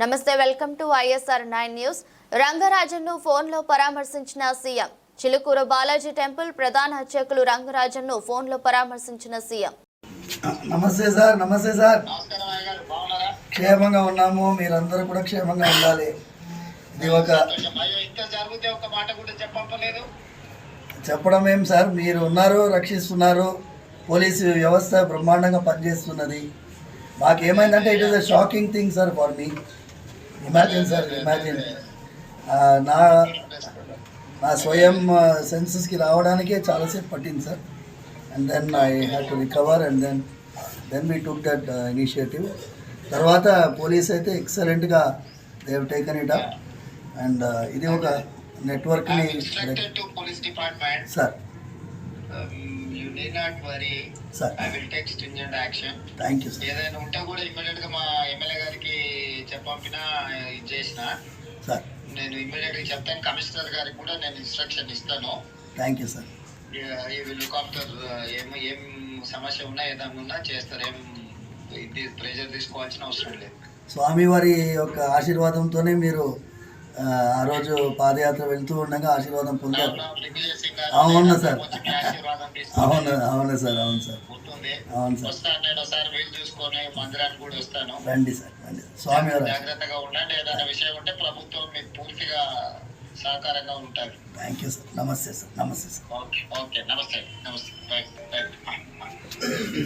నమస్తే welcome to ISR nine news. రంగరాజన్ను ఫోన్లో పరామర్శించిన సీఎం. చిలుకూరు బాలాజీ టెంపుల్ ప్రధాన అర్చకులు రంగరాజన్ను ఫోన్లో పరామర్శించిన సీఎం. నమస్తే సార్ నమస్తే సార్. క్షేమంగా ఉన్నాము మీరందరూ కూడా క్షేమంగా ఉండాలి. ఇది ఒక చెప్పడం ఏం సార్? మీరు ఉన్నారు రక్షిస్తున్నారు పోలీసు వ్యవస్థ బ్రహ్మాండంగా పనిచేస్తున్నది. మాకేమైందంటే it is a shocking thing sir for me imagine sir imagine నా నా స్వయం సెన్సెస్కి రావడానికే చాలాసేపు పట్టింది sir and then I have to recover and then then we took that initiative తర్వాత పోలీస్ అయితే ఎక్సలెంట్గా they have taken it up and ఇది ఒక నెట్వర్క్ని sir you need not worry I will take stringent action thank you ఏదైనా ఉంటే కూడా ఇమ్మీడియట్గా మా ఎమ్మెల్యే గారికి చెప్పంపిన ఇది చేసిన. సార్ నేను ఇమ్మీడియట్గా చెప్తాను. కమిషనర్ గారికి కూడా నేను ఇన్స్ట్రక్షన్ ఇస్తాను. Thank you sir we will look after ఏం ఏం సమస్య ఉన్నా ఏదైనా ఉన్నా చేస్తారు. ఏం ఇది ప్రెజర్ తీసుకోవాల్సిన అవసరం లేదు. స్వామివారి యొక్క ఆశీర్వాదంతోనే మీరు ఆ రోజు పాదయాత్ర వెళ్తూ ఉండగా ఆశీర్వాదం పొందారు. అవును సార్. అవును అవును సార్ అవును సార్. అవును సార్. వస్తాను నేను ఒకసారి వీలు చూసుకొని మందిరానికి కూడా వస్తాను. రండి సార్ రండి. స్వామివారి జాగ్రత్తగా ఉండండి ఏదైనా విషయం ఉంటే ప్రభుత్వం మీకు పూర్తిగా సహకారంగా ఉంటుంది థ్యాంక్ యూ సార్. నమస్తే సార్ నమస్తే సార్. ఓకే ఓకే నమస్తే నమస్తే.